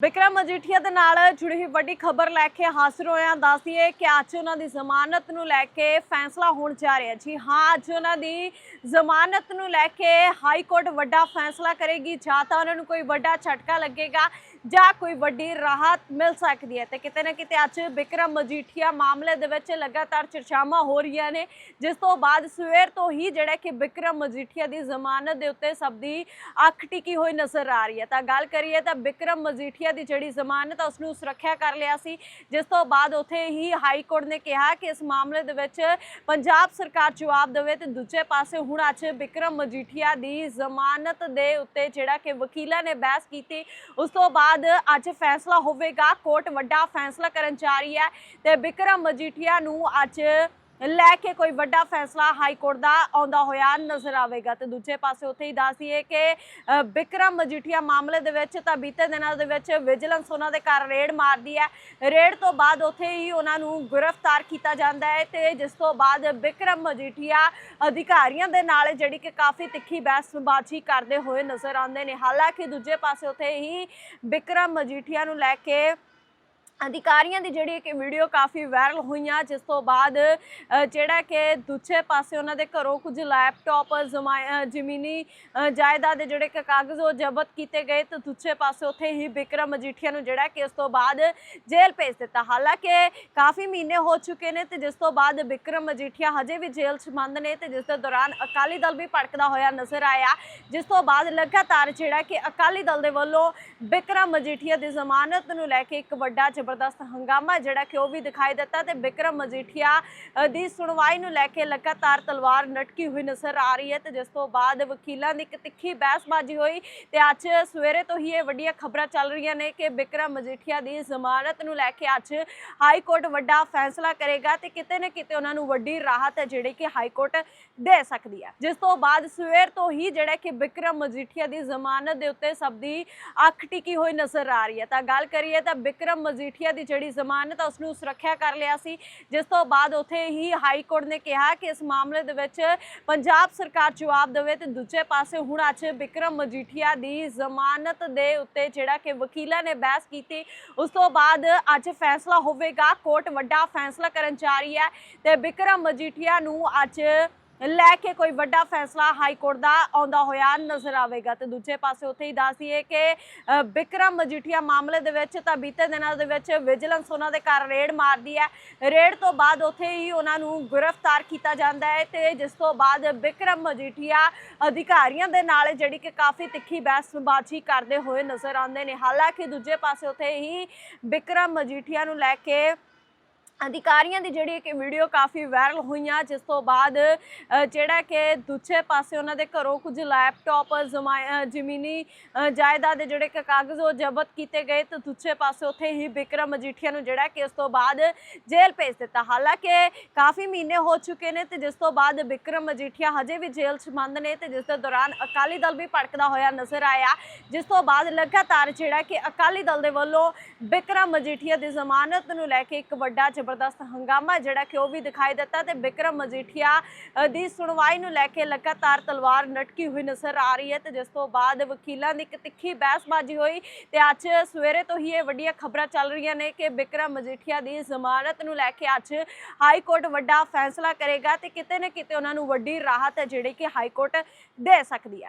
ਵਿਕਰਮ ਮਜੀਠੀਆ ਦੇ ਨਾਲ ਜੁੜੀ ਹੋਈ ਵੱਡੀ ਖਬਰ ਲੈ ਕੇ ਹਾਜ਼ਰ ਹੋਏ ਦੱਸਦੀਏ ਕਿ ਅੱਜ ਉਹਨਾਂ ਦੀ ਜ਼ਮਾਨਤ ਨੂੰ ਲੈ ਕੇ ਫੈਸਲਾ ਹੋਣ ਜਾ ਰਿਹਾ ਜੀ ਹਾਂ, ਅੱਜ ਉਹਨਾਂ ਦੀ ਜ਼ਮਾਨਤ ਨੂੰ ਲੈ ਕੇ ਹਾਈ ਕੋਰਟ ਵੱਡਾ ਫੈਸਲਾ ਕਰੇਗੀ, ਜਾਂ ਤਾਂ ਉਹਨਾਂ ਨੂੰ ਕੋਈ ਵੱਡਾ ਝਟਕਾ ਲੱਗੇਗਾ। ਜਾਂ ਕੋਈ ਵੱਡੀ ਰਾਹਤ ਮਿਲ ਸਕਦੀ ਹੈ। ਤੇ ਕਿਤੇ ਨਾ ਕਿਤੇ ਅੱਜ ਬਿਕਰਮ ਮਜੀਠੀਆ ਮਾਮਲੇ ਦੇ ਵਿੱਚ ਲਗਾਤਾਰ ਚਰਚਾਵਾਂ ਹੋ ਰਹੀਆਂ ਨੇ, ਜਿਸ ਤੋਂ ਬਾਅਦ ਸਵੇਰ ਤੋਂ ਹੀ ਜਿਹੜਾ ਕਿ ਬਿਕਰਮ ਮਜੀਠੀਆ ਦੀ ਜ਼ਮਾਨਤ ਦੇ ਉੱਤੇ ਸਭ ਦੀ ਅੱਖ ਟਿਕੀ ਹੋਈ ਨਜ਼ਰ ਆ ਰਹੀ ਹੈ। ਤਾਂ ਗੱਲ ਕਰੀਏ ਤਾਂ ਬਿਕਰਮ ਮਜੀਠੀਆ ਦੀ ਜਿਹੜੀ ਜ਼ਮਾਨਤ ਆ, ਉਸ ਨੂੰ ਸੁਰੱਖਿਆ ਕਰ ਲਿਆ ਸੀ, ਜਿਸ ਤੋਂ ਬਾਅਦ ਉੱਥੇ ਹੀ ਹਾਈ ਕੋਰਟ ਨੇ ਕਿਹਾ ਕਿ ਇਸ ਮਾਮਲੇ ਦੇ ਵਿੱਚ ਪੰਜਾਬ ਸਰਕਾਰ ਜਵਾਬ ਦੇਵੇ ਤੇ ਦੂਜੇ ਪਾਸੇ ਹੁਣ ਅੱਜ ਬਿਕਰਮ ਮਜੀਠੀਆ ਦੀ ਜ਼ਮਾਨਤ ਦੇ ਉੱਤੇ ਜਿਹੜਾ ਕਿ ਵਕੀਲਾਂ ਨੇ ਬਹਿਸ ਕੀਤੀ, ਉਸ ਤੋਂ ਬਾਅਦ ਅੱਜ ਫੈਸਲਾ ਹੋਵੇਗਾ। ਕੋਰਟ ਵੱਡਾ ਫੈਸਲਾ ਕਰਨ ਜਾ ਰਹੀ ਹੈ ਤੇ ਬਿਕਰਮ ਮਜੀਠੀਆ ਨੂੰ ਅੱਜ ਲੈ ਕੇ ਕੋਈ ਵੱਡਾ ਫੈਸਲਾ ਹਾਈ ਕੋਰਟ ਦਾ ਆਉਂਦਾ ਹੋਇਆ ਨਜ਼ਰ ਆਵੇਗਾ। ਤੇ ਦੂਜੇ ਪਾਸੇ ਉੱਥੇ ਹੀ ਦੱਸਦੀਏ ਕਿ ਬਿਕਰਮ ਮਜੀਠੀਆ ਮਾਮਲੇ ਦੇ ਵਿੱਚ ਤਾਂ ਬੀਤੇ ਦਿਨਾਂ ਦੇ ਵਿੱਚ ਵਿਜੀਲੈਂਸ ਉਹਨਾਂ ਦੇ ਘਰ ਰੇਡ ਮਾਰਦੀ ਹੈ। ਰੇਡ ਤੋਂ ਬਾਅਦ ਉੱਥੇ ਹੀ ਉਹਨਾਂ ਨੂੰ ਗ੍ਰਿਫਤਾਰ ਕੀਤਾ ਜਾਂਦਾ ਹੈ ਤੇ ਜਿਸ ਤੋਂ ਬਾਅਦ ਬਿਕਰਮ ਮਜੀਠੀਆ ਅਧਿਕਾਰੀਆਂ ਦੇ ਨਾਲ ਜਿਹੜੀ ਕਿ ਕਾਫੀ ਤਿੱਖੀ ਬਹਿਸਬਾਜ਼ੀ ਕਰਦੇ ਹੋਏ ਨਜ਼ਰ ਆਉਂਦੇ ਨੇ। ਹਾਲਾਂਕਿ ਦੂਜੇ ਪਾਸੇ ਉੱਥੇ ਹੀ ਬਿਕਰਮ ਮਜੀਠੀਆ ਨੂੰ ਲੈ ਕੇ ਅਧਿਕਾਰੀਆਂ ਦੀ ਜਿਹੜੀ ਕਿ ਵੀਡੀਓ ਕਾਫੀ ਵਾਇਰਲ ਹੋਈਆਂ, ਜਿਸ ਤੋਂ ਬਾਅਦ ਜਿਹੜਾ ਕਿ ਦੂਜੇ ਪਾਸੇ ਉਹਨਾਂ ਦੇ ਘਰੋਂ ਕੁਝ ਲੈਪਟਾਪ, ਜ਼ਮਾ- ਜ਼ਮੀਨੀ ਜਾਇਦਾਦ ਦੇ ਜਿਹੜੇ ਕਿ ਕਾਗਜ਼ ਉਹ ਜ਼ਬਤ ਕੀਤੇ ਗਏ ਤੇ ਦੂਜੇ ਪਾਸੇ ਉੱਥੇ ਹੀ ਬਿਕਰਮ ਮਜੀਠੀਆ ਨੂੰ ਜਿਹੜਾ ਕਿ ਉਸ ਤੋਂ ਬਾਅਦ ਜੇਲ੍ਹ ਭੇਜ ਦਿੱਤਾ। ਹਾਲਾਂਕਿ ਕਾਫੀ ਮਹੀਨੇ ਹੋ ਚੁੱਕੇ ਨੇ ਤੇ ਜਿਸ ਤੋਂ ਬਾਅਦ ਬਿਕਰਮ ਮਜੀਠੀਆ ਹਜੇ ਵੀ ਜੇਲ੍ਹ 'ਚ ਬੰਦ ਨੇ ਤੇ ਜਿਸ ਦੇ ਦੌਰਾਨ ਅਕਾਲੀ ਦਲ ਵੀ ਭੜਕਦਾ ਹੋਇਆ ਨਜ਼ਰ ਆਇਆ। ਜਿਸ ਤੋਂ ਬਾਅਦ ਲਗਾਤਾਰ ਜਿਹੜਾ ਕਿ ਅਕਾਲੀ ਦਲ ਦੇ ਵੱਲੋਂ ਬਿਕਰਮ ਮਜੀਠੀਆ ਦੀ ਜ਼ਮਾਨਤ ਨੂੰ ਲੈ ਕੇ ਇੱਕ ਵੱਡਾ ਜ਼ਬਰਦਸਤ ਹੰਗਾਮਾ ਜਿਹੜਾ ਕਿ ਉਹ ਵੀ ਦਿਖਾਈ ਦਿੱਤਾ ਤੇ ਵਿਕਰਮ ਮਜੀਠੀਆ ਦੀ ਸੁਣਵਾਈ ਨੂੰ ਲੈ ਕੇ ਲਗਾਤਾਰ ਤਲਵਾਰ ਨਟਕੀ ਹੋਈ ਨਜ਼ਰ ਆ ਰਹੀ ਹੈ ਤੇ ਜਿਸ ਤੋਂ ਬਾਅਦ ਵਕੀਲਾਂ ਦੀ ਇੱਕ ਤਿੱਖੀ ਬਹਿਸਬਾਜ਼ੀ ਹੋਈ ਤੇ ਅੱਜ ਸਵੇਰੇ ਤੋਂ ਹੀ ਇਹ ਵੱਡੀਆਂ ਖਬਰਾਂ ਚੱਲ ਰਹੀਆਂ ਨੇ ਕਿ ਵਿਕਰਮ ਮਜੀਠੀਆ ਦੀ ਜ਼ਮਾਨਤ ਨੂੰ ਲੈ ਕੇ ਅੱਜ ਹਾਈ ਕੋਰਟ ਵੱਡਾ ਫੈਸਲਾ ਕਰੇਗਾ ਤੇ ਕਿਤੇ ਨਾ ਕਿਤੇ ਉਹਨਾਂ ਨੂੰ ਵੱਡੀ ਰਾਹਤ ਹੈ ਜਿਹੜੀ ਕਿ ਹਾਈ ਕੋਰਟ ਦੇ ਸਕਦੀ ਹੈ। ਜਿਸ ਤੋਂ ਬਾਅਦ ਸਵੇਰ ਤੋਂ ਹੀ ਜਿਹੜਾ ਕਿ ਵਿਕਰਮ ਮਜੀਠੀਆ ਦੀ ਜ਼ਮਾਨਤ ਦੇ ਉੱਤੇ ਸਭ ਦੀ ਅੱਖ ਟਿਕੀ ਹੋਈ ਨਜ਼ਰ ਆ ਰਹੀ ਹੈ। ਤਾਂ ਗੱਲ ਕਰੀਏ ਤਾਂ ਵਿਕਰਮ ਮਜੀਠੀਆ ਦੀ ਜਿਹੜੀ ਜ਼ਮਾਨਤ ਆ ਉਸ ਨੂੰ ਸੁਰੱਖਿਆ ਕਰ ਲਿਆ ਸੀ। ਜਿਸ ਤੋਂ ਬਾਅਦ ਉੱਥੇ ਹੀ ਹਾਈ ਕੋਰਟ ਨੇ ਕਿਹਾ ਕਿ ਇਸ ਮਾਮਲੇ ਦੇ ਵਿੱਚ ਪੰਜਾਬ ਸਰਕਾਰ ਜਵਾਬ ਦੇਵੇ ਤੇ ਦੂਜੇ ਪਾਸੇ ਹੁਣ ਅੱਜ ਵਿਕਰਮ ਮਜੀਠੀਆ ਦੀ ਜ਼ਮਾਨਤ ਦੇ ਉੱਤੇ ਜਿਹੜਾ ਕਿ ਵਕੀਲਾਂ ਨੇ ਬਹਿਸ ਕੀਤੀ, ਉਸ ਤੋਂ ਬਾਅਦ ਅੱਜ ਫੈਸਲਾ ਹੋਵੇਗਾ। ਕੋਰਟ ਵੱਡਾ ਫੈਸਲਾ ਕਰਨ ਜਾ ਰਹੀ ਹੈ ਤੇ ਵਿਕਰਮ ਮਜੀਠੀਆ ਨੂੰ ਅੱਜ ਲੈ ਕੇ ਕੋਈ ਵੱਡਾ ਫੈਸਲਾ ਹਾਈ ਕੋਰਟ ਦਾ ਆਉਂਦਾ ਹੋਇਆ ਨਜ਼ਰ ਆਵੇਗਾ। ਤੇ ਦੂਜੇ ਪਾਸੇ ਉੱਥੇ ਹੀ ਦੱਸਦੀਏ ਕਿ ਬਿਕਰਮ ਮਜੀਠੀਆ ਮਾਮਲੇ ਦੇ ਵਿੱਚ ਤਾਂ ਬੀਤੇ ਦਿਨਾਂ ਦੇ ਵਿੱਚ ਵਿਜੀਲੈਂਸ ਉਹਨਾਂ ਦੇ ਘਰ ਰੇਡ ਮਾਰਦੀ ਹੈ। ਰੇਡ ਤੋਂ ਬਾਅਦ ਉੱਥੇ ਹੀ ਉਹਨਾਂ ਨੂੰ ਗ੍ਰਿਫਤਾਰ ਕੀਤਾ ਜਾਂਦਾ ਹੈ ਤੇ ਜਿਸ ਤੋਂ ਬਾਅਦ ਬਿਕਰਮ ਮਜੀਠੀਆ ਅਧਿਕਾਰੀਆਂ ਦੇ ਨਾਲ ਜਿਹੜੀ ਕਿ ਕਾਫੀ ਤਿੱਖੀ ਬਹਿਸਬਾਜ਼ੀ ਕਰਦੇ ਹੋਏ ਨਜ਼ਰ ਆਉਂਦੇ ਨੇ। ਹਾਲਾਂਕਿ ਦੂਜੇ ਪਾਸੇ ਉੱਥੇ ਹੀ ਬਿਕਰਮ ਮਜੀਠੀਆ ਨੂੰ ਲੈ ਕੇ ਅਧਿਕਾਰੀਆਂ ਦੀ ਜਿਹੜੀ ਕਿ ਵੀਡੀਓ ਕਾਫੀ ਵਾਇਰਲ ਹੋਈਆਂ, ਜਿਸ ਤੋਂ ਬਾਅਦ ਜਿਹੜਾ ਕਿ ਦੂਜੇ ਪਾਸੇ ਉਹਨਾਂ ਦੇ ਘਰੋਂ ਕੁਝ ਲੈਪਟਾਪ, ਜ਼ਮਾ- ਜ਼ਮੀਨੀ ਜਾਇਦਾਦ ਦੇ ਜਿਹੜੇ ਕਿ ਕਾਗਜ਼ ਉਹ ਜ਼ਬਤ ਕੀਤੇ ਗਏ ਤੇ ਦੂਜੇ ਪਾਸੇ ਉੱਥੇ ਹੀ ਬਿਕਰਮ ਮਜੀਠੀਆ ਨੂੰ ਜਿਹੜਾ ਕਿ ਉਸ ਤੋਂ ਬਾਅਦ ਜੇਲ੍ਹ ਭੇਜ ਦਿੱਤਾ। ਹਾਲਾਂਕਿ ਕਾਫੀ ਮਹੀਨੇ ਹੋ ਚੁੱਕੇ ਨੇ ਤੇ ਜਿਸ ਤੋਂ ਬਾਅਦ ਬਿਕਰਮ ਮਜੀਠੀਆ ਹਜੇ ਵੀ ਜੇਲ੍ਹ 'ਚ ਬੰਦ ਨੇ ਤੇ ਜਿਸ ਦੇ ਦੌਰਾਨ ਅਕਾਲੀ ਦਲ ਵੀ ਭੜਕਦਾ ਹੋਇਆ ਨਜ਼ਰ ਆਇਆ। ਜਿਸ ਤੋਂ ਬਾਅਦ ਲਗਾਤਾਰ ਜਿਹੜਾ ਕਿ ਅਕਾਲੀ ਦਲ ਦੇ ਵੱਲੋਂ ਬਿਕਰਮ ਮਜੀਠੀਆ ਦੀ ਜ਼ਮਾਨਤ ਨੂੰ ਲੈ ਕੇ ਇੱਕ ਵੱਡਾ ਜ਼ਬਰਦਸਤ ਹੰਗਾਮਾ ਜਿਹੜਾ ਕਿ ਉਹ ਵੀ ਦਿਖਾਈ ਦਿੱਤਾ ਤੇ ਵਿਕਰਮ ਮਜੀਠੀਆ ਦੀ ਸੁਣਵਾਈ ਨੂੰ ਲੈ ਕੇ ਲਗਾਤਾਰ ਤਲਵਾਰ ਨਟਕੀ ਹੋਈ ਨਜ਼ਰ ਆ ਰਹੀ ਹੈ ਤੇ ਜਿਸ ਤੋਂ ਬਾਅਦ ਵਕੀਲਾਂ ਦੀ ਇੱਕ ਤਿੱਖੀ ਬਹਿਸਬਾਜ਼ੀ ਹੋਈ ਤੇ ਅੱਜ ਸਵੇਰੇ ਤੋਂ ਹੀ ਇਹ ਵੱਡੀਆਂ ਖਬਰਾਂ ਚੱਲ ਰਹੀਆਂ ਨੇ ਕਿ ਵਿਕਰਮ ਮਜੀਠੀਆ ਦੀ ਜ਼ਮਾਨਤ ਨੂੰ ਲੈ ਕੇ ਅੱਜ ਹਾਈ ਕੋਰਟ ਵੱਡਾ ਫੈਸਲਾ ਕਰੇਗਾ ਤੇ ਕਿਤੇ ਨਾ ਕਿਤੇ ਉਹਨਾਂ ਨੂੰ ਵੱਡੀ ਰਾਹਤ ਹੈ ਜਿਹੜੀ ਕਿ ਹਾਈ ਕੋਰਟ ਦੇ ਸਕਦੀ ਹੈ।